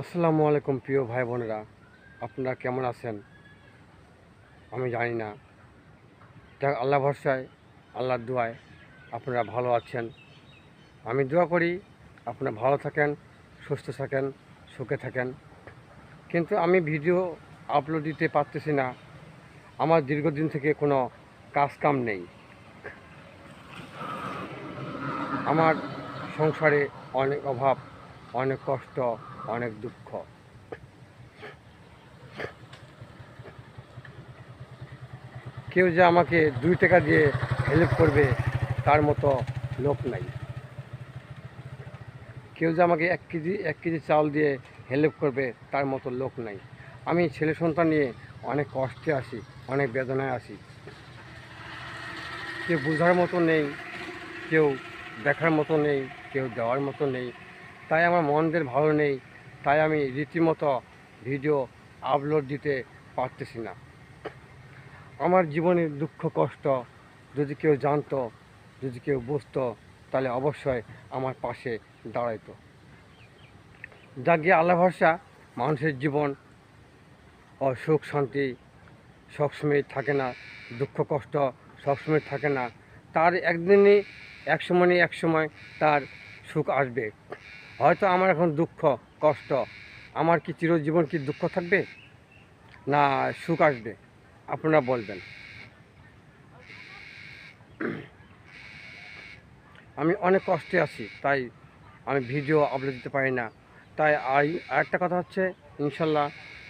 আসসালামু আলাইকুম প্রিয় ভাই বোনেরা। আপনারা কেমন আছেন? আমি জানি না। যাক আল্লাহ ভরসায়, আল্লাহর দোয়ায় আপনারা ভালো আছেন। আমি দোয়া করি, আপনারা ভালো থাকেন, সুস্থ থাকেন, সুখে থাকেন। কিন্তু আমি ভিডিও আপলোড দিতে পারতেছি না। আমার দীর্ঘদিন থেকে কোনো কাজ কাম নেই। আমার সংসারে অনেক অভাব। অনেক কষ্ট, অনেক দুঃখ। কেউ যে আমাকে দুই টাকা দিয়ে হেল্প করবে, তার মতো লোক নাই। কেউ যে আমাকে এক কেজি এক কেজি চাউল দিয়ে হেল্প করবে, তার মতো লোক নাই। আমি ছেলে সন্তান নিয়ে অনেক কষ্টে আসি অনেক বেদনায় আসি কেউ বোঝার মতো নেই, কেউ দেখার মতো নেই, কেউ দেওয়ার মতো নেই তাই আমার মনদের ভালো নেই, তাই আমি রীতিমতো ভিডিও আপলোড দিতে পারতেছি না। আমার জীবনের দুঃখ, কষ্ট যদি কেউ জানতো, যদি কেউ বুঝতো, তাহলে অবশ্যই আমার পাশে দাঁড়াইতো। যা গিয়ে আল্লাহ ভরসা, মানুষের জীবন ও সুখ, শান্তি সবসময় থাকে না, দুঃখ, কষ্ট সবসময় থাকে না। তার একদিনই এক সময় এক সময় তার সুখ আসবে। হয়তো আমার এখন দুঃখ, কষ্ট, আমার কি চিরজীবন কি দুঃখ থাকবে? না, সুখ আসবে। আপনারা বলবেন। আমি অনেক কষ্টে আছি, তাই আমি ভিডিও আপলোড দিতে পারি না। তাই আর আরেকটা কথা হচ্ছে, ইনশাল্লাহ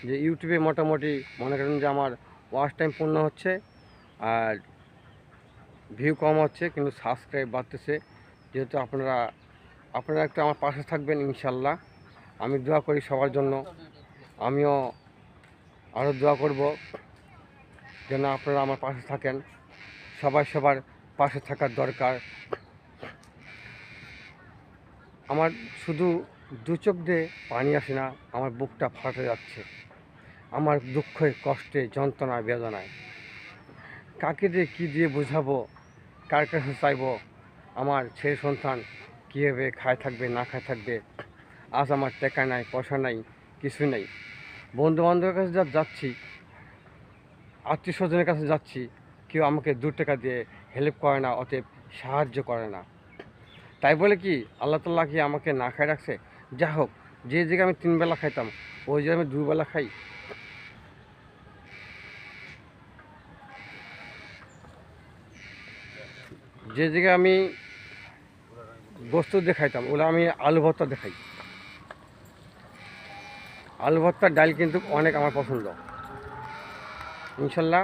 যে ইউটিউবে মোটামুটি মনে করেন যে আমার ওয়াচ টাইম পূর্ণ হচ্ছে, আর ভিউ কম হচ্ছে, কিন্তু সাবস্ক্রাইব বাড়তেছে। যেহেতু আপনারা আপনারা একটু আমার পাশে থাকবেন ইনশাল্লাহ। আমি দোয়া করি সবার জন্য। আমিও আরও দোয়া করব যেন আপনারা আমার পাশে থাকেন। সবাই সবার পাশে থাকার দরকার। আমার শুধু দু চোখ দিয়ে পানি আসে না, আমার বুকটা ফাটে যাচ্ছে। আমার দুঃখে, কষ্টে, যন্ত্রণায়, বেদনায়। কাকে দিয়ে কী দিয়ে বোঝাবো? কার কাছে চাইব? আমার ছেলে সন্তান কীভাবে খায় থাকবে, না খায় থাকবে, আজ আমার টাকা নাই, পয়সা নাই, কিছু নেই। বন্ধু বান্ধবের কাছে যা যাচ্ছি আত্মীয় স্বজনের কাছে যাচ্ছি, কেউ আমাকে দু টাকা দিয়ে হেল্প করে না, অতএব সাহায্য করে না। তাই বলে কি, আল্লাহ তাল্লাহ কি আমাকে না খাই রাখছে? যা হোক, যে জায়গায় আমি তিন বেলা খাইতাম, ওই জায়গায় আমি দুবেলা খাই। যে জায়গায় আমি বস্তু দেখাইতাম, ওগুলো আমি আলু ভর্তা দেখাই। আলু ভর্তার ডাল কিন্তু অনেক আমার পছন্দ। ইনশাল্লাহ